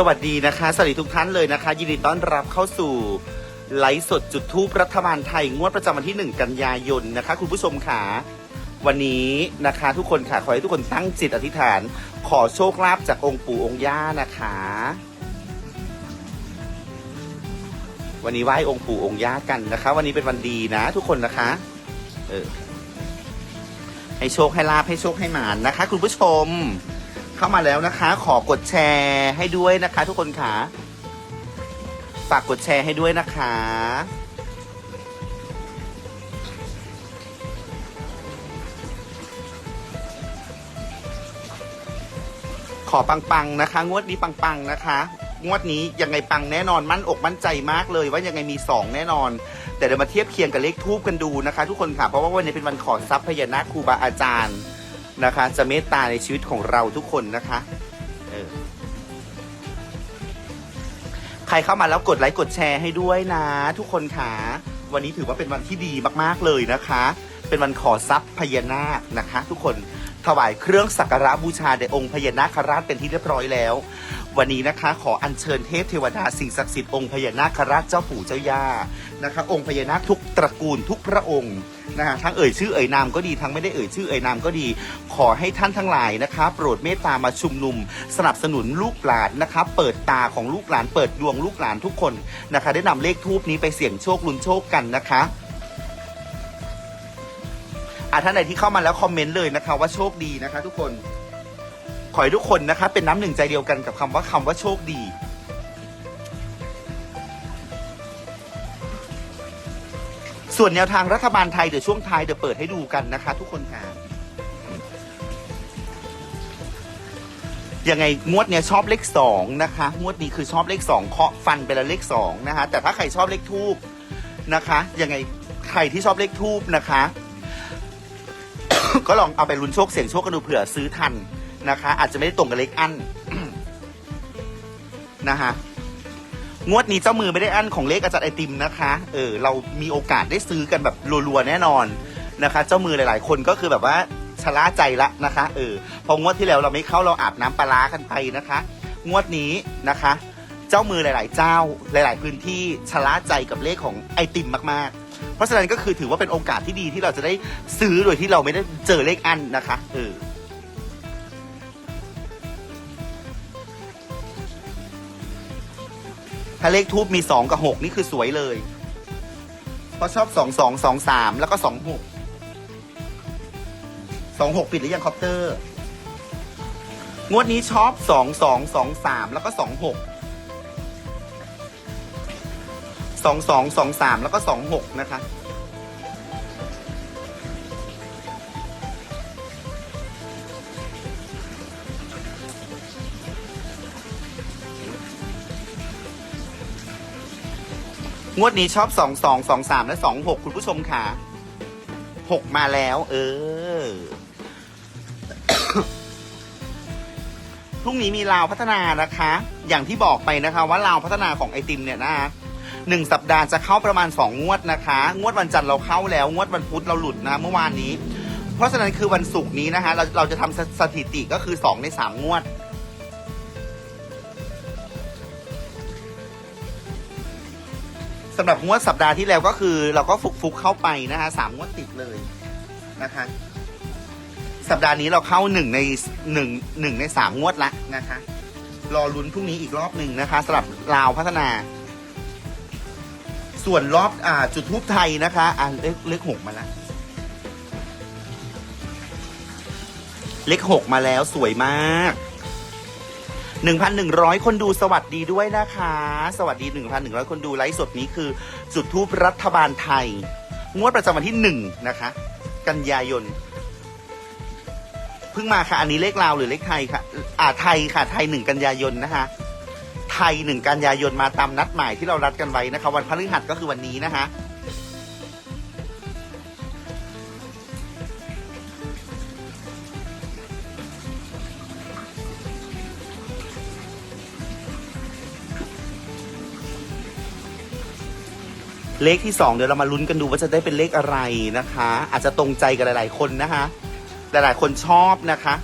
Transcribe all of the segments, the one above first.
สวัสดีนะคะ สวัสดีทุกท่านเลยนะคะ ยินดีต้อนรับเข้าสู่ไลฟ์สดจุดทูปรัฐบาลไทย งวดประจำวันที่ 1 กันยายนนะคะ คุณผู้ชมค่ะวันนี้นะคะทุกคนค่ะขอให้ทุกคนตั้งจิตอธิษฐาน ขอโชคลาภจากองค์ปู่องค์ย่านะคะ วันนี้ไหว้องค์ปู่องค์ย่ากันนะคะ วันนี้เป็นวันดีนะ ทุกคนนะคะเออให้โชคให้ลาภให้โชคให้หมานนะคะ คุณผู้ชม เข้ามาแล้วนะคะ ขอกดแชร์ให้ด้วยนะคะ ทุกคนค่ะฝากกดแชร์ให้ด้วยนะคะขอปังๆนะคะ งวดนี้ปังๆนะคะ งวดนี้ยังไงปังแน่นอนมั่นอกมั่นใจมากเลย ว่ายังไงมีสองแน่นอน แต่เดี๋ยวมาเทียบเคียงกับเลขทูบกันดูนะคะ ทุกคนค่ะเพราะว่าวันนี้เป็นวันขอทรัพย์พญานาคครูบาอาจารย์ นะคะ จะเมตตาในชีวิตของเราทุกคนนะคะเออใครเข้ามาแล้วกดไลค์กดแชร์ให้ด้วยนะ ทุกคนค่ะ วันนี้ถือว่าเป็นวันที่ดีมากๆเลยนะคะ เป็นวันขอทรัพย์พญานาคนะคะ ทุกคนถวายเครื่องสักการะบูชาแด่องค์พญานาคราชเป็นที่เรียบร้อยแล้ว วันนี้นะคะ ขออัญเชิญเทพเทวดาสิ่งศักดิ์สิทธิ์องค์พญานาคราชเจ้าปู่เจ้าย่านะคะ องค์พญานาคทุกตระกูลทุกพระองค์นะฮะทั้งเอ่ยชื่อเอ่ยนามก็ดีทั้งไม่ได้เอ่ยชื่อเอ่ยนามก็ดี ขอให้ท่านทั้งหลายนะคะ โปรดเมตตามาชุมนุม สนับสนุนลูกหลานนะคะ เปิดตาของลูกหลาน เปิดดวงลูกหลานทุกคนนะคะ ได้นำเลขทูปนี้ไปเสี่ยงโชคลุ้นโชคกันนะคะอะท่านไหนที่เข้ามาแล้วคอมเมนต์เลยนะคะ ว่าโชคดีนะคะ ทุกคน ขอให้ทุกคนนะคะ เป็นน้ำหนึ่งใจเดียวกันกับคำว่าคำว่าโชคดี ส่วนแนวทางรัฐบาลไทยเดี๋ยวช่วงท้ายเดี๋ยวเปิดให้ดูกันนะคะ ทุกคนค่ะยังไงงวดเนี้ยชอบเลขสองนะคะงวดนี้คือชอบเลขสองเคาะฟันไปแล้วเลขสองนะคะ แต่ถ้าใครชอบเลขทูบนะคะยังไงใครที่ชอบเลขทูบนะคะ ก็ลองเอาไปลุ้นโชคเสี่ยงโชคกันดูเผื่อซื้อทัน นะคะ อาจจะไม่ได้ตรงกับเลขอัน นะคะงวดนี้เจ้ามือไม่ได้อันของเลขอาจารย์ไอติมนะคะ เออ เรามีโอกาสได้ซื้อกันแบบรัวๆแน่นอนนะคะ เจ้ามือหลายๆ คนก็คือแบบว่าชะล่าใจละนะคะ เออ พองวดที่แล้วเราไม่เข้าเราอาบน้ำปลาร้ากันไปนะคะ งวดนี้นะคะ เจ้ามือหลาย ๆ เจ้าหลาย ๆ พื้นที่ชะล่าใจกับเลขของไอติมมากๆ เพราะฉะนั้นก็คือถือว่าเป็นโอกาสที่ดีที่เราจะได้ซื้อโดยที่เราไม่ได้เจอเลขอันนะคะ เออ ถ้าเลขทูบมีสองกับหกนี่คือสวยเลย เพราะชอบสองสองสองสามแล้วก็สองหกสองหกปิดหรือยังคอปเตอร์ งวดนี้ชอบสองสองสองสามแล้วก็สองหกสองสองสองสามแล้วก็สองหกนะคะ งวดนี้ชอบสองสองสองสามและสองหกคุณผู้ชมค่ะหกมาแล้ว เออ พรุ่งนี้มีลาวพัฒนานะคะ อย่างที่บอกไปนะคะ ว่าลาวพัฒนาของไอติมเนี่ยนะคะหนึ่งสัปดาห์จะเข้าประมาณสองงวดนะคะ งวดวันจันทร์เราเข้าแล้ว งวดวันพุธเราหลุดนะเมื่อวานนี้ เพราะฉะนั้นคือวันศุกร์นี้นะคะเราเราจะทำสสถิติก็คือสองในสามงวด สำหรับงวดสัปดาห์ที่แล้วก็คือ เราก็ฟุกฟุกเข้าไปนะคะสามงวดติดเลยนะคะ สัปดาห์นี้เราเข้าหนึ่งในหนึ่งหนึ่งในสามงวดละนะคะ รอลุ้นพรุ่งนี้อีกรอบหนึ่งนะคะสำหรับลาวพัฒนา ส่วนรอบอ่าจุดทูปไทยนะคะ อ่าเลขเลขหกมาแล้วเลขหกมาแล้วสวยมาก 1,100 คนดูสวัสดีด้วยนะคะ สวัสดี 1,100 คนดูไลฟ์สดนี้คือ จุดทูปรัฐบาลไทย งวดประจำวันที่ 1 นะคะ กันยายนเพิ่งมาค่ะ อันนี้เลขลาวหรือเลขไทยค่ะ อ่าไทยค่ะ ไทย 1 กันยายนนะคะไทย 1 กันยายนมาตามนัดหมายที่เรารัดกันไว้นะคะ วันพฤหัสก็คือวันนี้นะคะ เลขที่สองเดี๋ยวเรามาลุ้นกันดูว่าจะได้เป็นเลขอะไรนะคะ อาจจะตรงใจกับหลาย ๆ คนนะคะ หลาย ๆ คนชอบนะคะ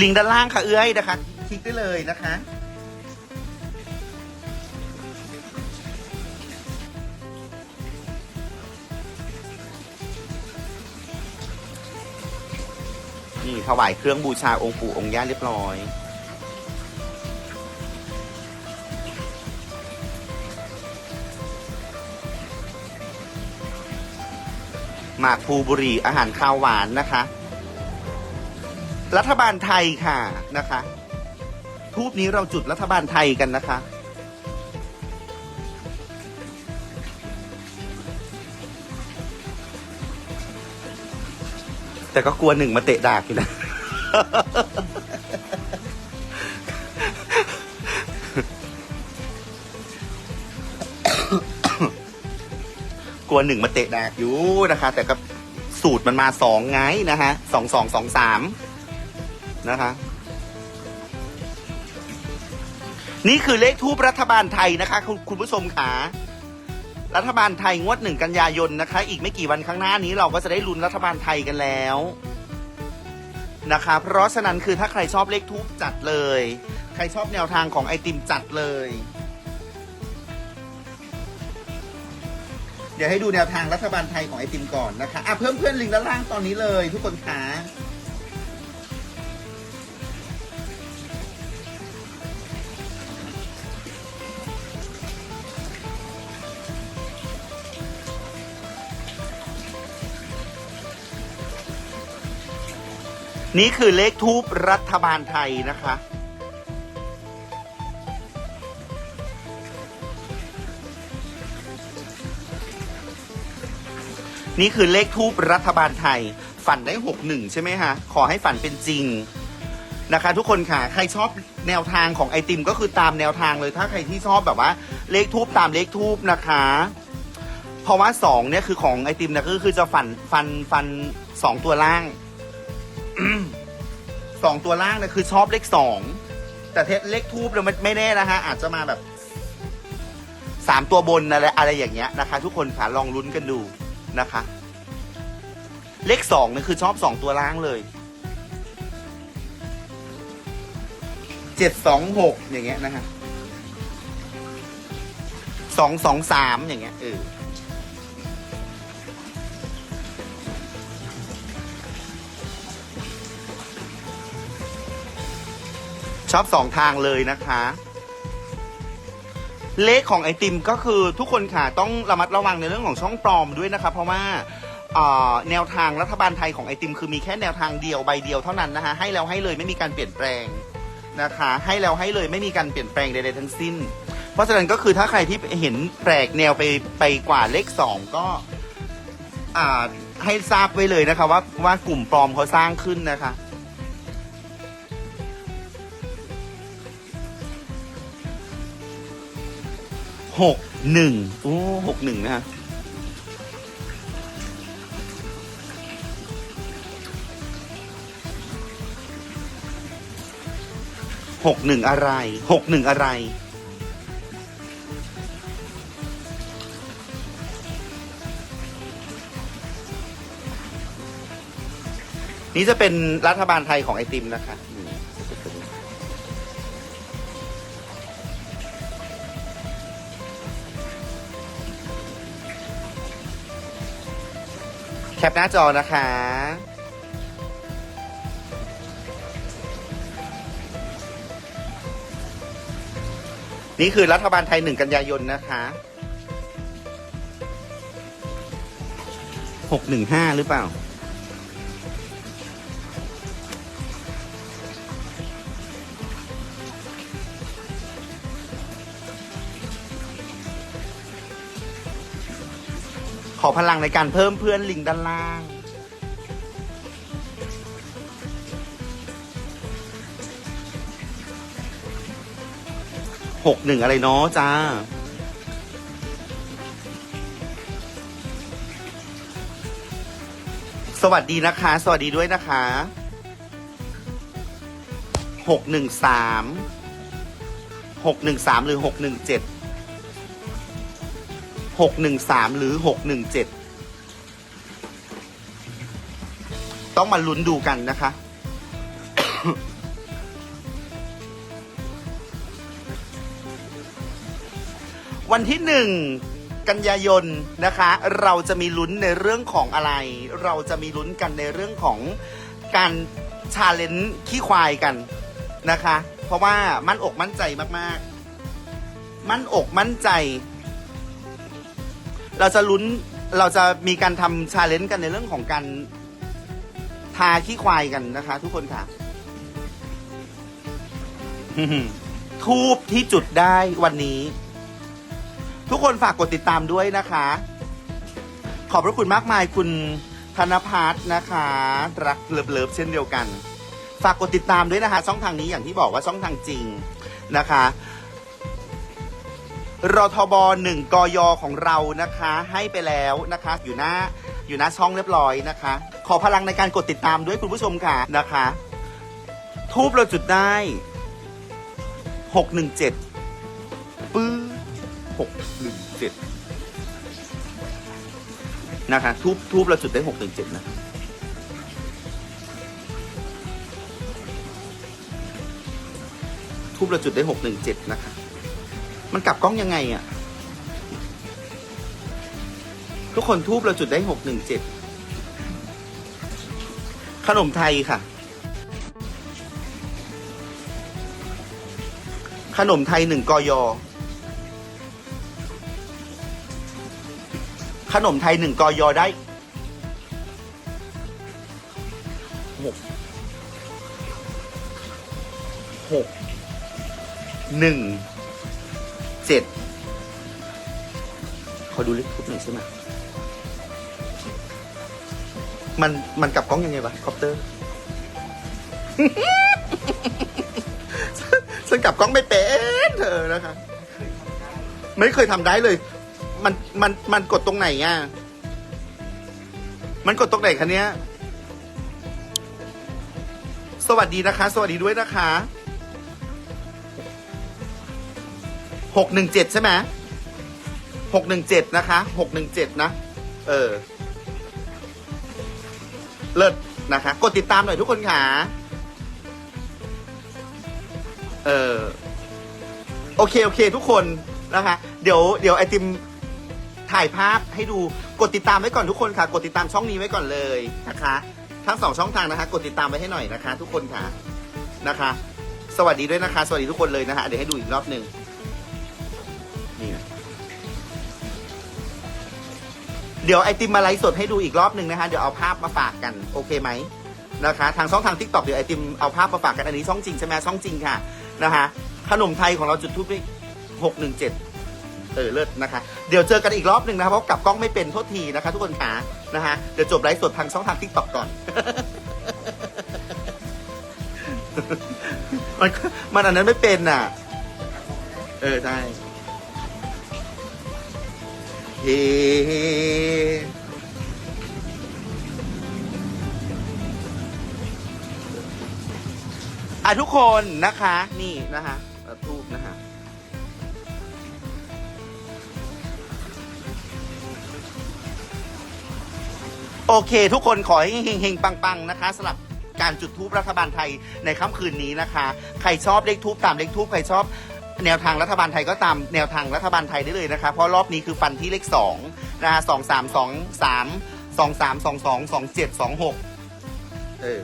ลิงก์ด้านล่างค่ะเอื้อยนะคะ คลิกได้เลยนะคะ นี่ถวายเครื่องบูชาองค์ปู่องค์ย่าเรียบร้อย หมากภูบุรีอาหารข้าวหวานนะคะ รัฐบาลไทยค่ะนะคะ ทูบนี้เราจุดรัฐบาลไทยกันนะคะ แต่ก็กลัวหนึ่งมาเตะดากอยู่นะ กลัวหนึ่งมาเตะแดกอยู่นะคะ แต่ก็สูตรมันมาสองไงนะฮะสองสองสองสามนะคะ นี่คือเลขทูปรัฐบาลไทยนะคะ คุณคุณผู้ชมค่ะรัฐบาลไทยงวดหนึ่งกันยายนนะคะ อีกไม่กี่วันข้างหน้านี้เราก็จะได้ลุ้นรัฐบาลไทยกันแล้วนะคะ เพราะฉะนั้นคือถ้าใครชอบเลขทูปจัดเลย ใครชอบแนวทางของไอติมจัดเลย เดี๋ยวให้ดูแนวทางรัฐบาลไทยของไอติมก่อนนะคะ อะเพิ่มเพื่อนลิงก์ด้านล่างตอนนี้เลยทุกคนคะนี่คือเลขทูปรัฐบาลไทยนะคะ นี่คือเลขทูปรัฐบาลไทย ฝันได้หกหนึ่งใช่ไหมฮะ ขอให้ฝันเป็นจริงนะคะ ทุกคนค่ะ ใครชอบแนวทางของไอติม ก็คือตามแนวทางเลยถ้าใครที่ชอบแบบว่า เลขทูปตามเลขทูปนะคะ เพราะว่าสองเนี่ยคือของไอติมนะก็คือจะฝันฟันฟันสองตัวล่างสองตัวล่างเนี่ยคือชอบเลขสองแต่เทเลขทูบเราไม่ไม่แน่นะฮะอาจจะมาแบบสามตัวบนอะไรอะไรอย่างเงี้ยนะคะ ทุกคนค่ะลองลุ้นกันดู นะคะ เลขสองเนี่ยคือชอบสองตัวล่างเลยเจ็ดสองหกอย่างเงี้ยนะฮะสองสองสามอย่างเงี้ยเออชอบสองทางเลยนะคะ เลขของไอติมก็คือทุกคนค่ะต้องระมัดระวังในเรื่องของช่องปลอมด้วยนะคะเพราะว่าอ่าแนวทางรัฐบาลไทยของไอติม คือมีแค่แนวทางเดียวใบเดียวเท่านั้นนะคะให้แล้วให้เลยไม่มีการเปลี่ยนแปลงนะคะ ให้แล้วให้เลยไม่มีการเปลี่ยนแปลงใดๆทั้งสิ้น เพราะฉะนั้นก็คือถ้าใครที่เห็นแปลกแนวไปไปกว่าเลขสองก็อ่าให้ทราบไว้เลยนะคะว่าว่ากลุ่มปลอมเขาสร้างขึ้นนะคะ หกหนึ่งโอ้หกหนึ่งนะฮะหกหนึ่งอะไรหกหนึ่งอะไรนี่จะเป็นรัฐบาลไทยของไอติมนะคะ ปหน้าจอนะคะ นี่คือรัฐบาลไทยหนึ่งกันยายนนะคะหกหนึ่งห้าหรือเปล่า อพลังในการเพิ่มเพื่อนลิงด้านล่าง หกหนึ่งอะไรเนาะจ้า สวัสดีนะคะ สวัสดีด้วยนะคะหกหนึ่งสามหกหนึ่งสามหรือหกหนึ่งเจ็ด หกหนึ่งสามหรือหกหนึ่งเจ็ดต้องมาลุ้นดูกันนะคะ วันที่หนึ่งกันยายนนะคะ เราจะมีลุ้นในเรื่องของอะไร เราจะมีลุ้นกันในเรื่องของการชาเลนจ์ขี้ควายกันนะคะ เพราะว่ามั่นอกมั่นใจมาก ๆ มั่นอกมั่นใจ เราจะลุ้นเราจะมีการทำชาเลนจ์กันในเรื่องของการทาขี้ควายกันนะคะ ทุกคนค่ะ ทูบที่จุดได้วันนี้ ทุกคนฝากกดติดตามด้วยนะคะ ขอบพระคุณมากมายคุณธนพัฒน์นะคะ รักเลิฟๆเช่นเดียวกัน ฝากกดติดตามด้วยนะคะ ช่องทางนี้อย่างที่บอกว่าช่องทางจริงนะคะ รทบหนึ่งกยของเรานะคะ ให้ไปแล้วนะคะ อยู่หน้าอยู่หน้าช่องเรียบร้อยนะคะ ขอพลังในการกดติดตามด้วยคุณผู้ชมค่ะนะคะ ทูบเราจุดได้หกหนึ่งเจ็ดปื้อหกหนึ่งเจ็ดนะคะ ทูบทูบเราจุดได้หกหนึ่งเจ็ดนะทูบเราจุดได้หกหนึ่งเจ็ดนะคะ มันกลับกล้องยังไงอะ่ะทุกคนทูบเราจุดได้หกหนึ่งเจ็ดขนมไทยค่ะ ขนมไทยหนึ่งกอยอ ขนมไทยหนึ่งกอยอได้หกหกหนึ่ง เจ็ดขอดูเลขทุบหน่อยใช่ไหมมันมันกลับกล้องยังไงวะคอปเตอร์ ฉันกลับกล้องไม่เป็นเธอนะคะ ไม่เคยทำได้เลย มันมันมันกดตรงไหนอะ มันกดตรงไหนคะเนี้ย สวัสดีนะคะ สวัสดีด้วยนะคะ หกหนึ่งเจ็ดใช่ไหมหกหนึ่งเจ็ดนะคะหกหนึ่งเจ็ดนะ เออ เลิศนะคะ กดติดตามหน่อยทุกคนค่ะ เออ โอเค โอเค ทุกคนนะคะ เดี๋ยว เดี๋ยวไอติมถ่ายภาพให้ดู กดติดตามไว้ก่อนทุกคนค่ะ กดติดตามช่องนี้ไว้ก่อนเลยนะคะ ทั้งสองช่องทางนะคะ กดติดตามไว้ให้หน่อยนะคะ ทุกคนค่ะ นะคะ สวัสดีด้วยนะคะ สวัสดีทุกคนเลยนะคะ เดี๋ยวให้ดูอีกรอบหนึ่ง เดี๋ยวไอติมมาไลฟ์สดให้ดูอีกรอบหนึ่งนะคะเดี๋ยวเอาภาพมาฝากกันโอเคไหมนะคะ ทางช่องทางทิกตอกเดี๋ยวไอติมเอาภาพมาฝากกันอันนี้ช่องจริงใช่ไหมช่องจริงค่ะนะคะขนมไทยของเราจุดทูปได้หกหนึ่งเจ็ดเออเลิศนะคะ เดี๋ยวเจอกันอีกรอบหนึ่งนะครับเพราะกลับกล้องไม่เป็นโทษทีนะคะ ทุกคนขานะฮะเดี๋ยวจบไลฟ์สดทางช่องทางทิกตอกก่อน มันมันอันนั้นไม่เป็นน่ะ เออได้ อะทุกคนนะคะ นี่นะคะทูบนะคะโอเค ทุกคนขอให้เฮงๆ ปัง ๆ นะคะสำหรับการจุดทูปรัฐบาลไทยในค่ำคืนนี้นะคะ ใครชอบเลขทูปตามเลขทูปใครชอบ แนวทางรัฐบาลไทยก็ตามแนวทางรัฐบาลไทยได้เลยนะคะ เพราะรอบนี้คือฟันที่เลขสองนะคะสองสามสองสามสองสามสองสองสองเจ็ดสองหกเออ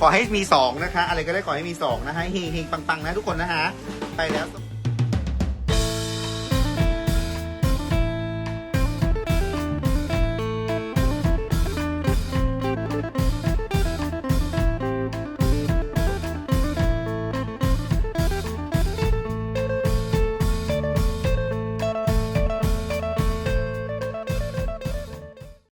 ขอให้มีสองนะคะ อะไรก็ได้ขอให้มีสองนะคะเฮงเฮงปังๆนะทุกคนนะคะ ไปแล้ว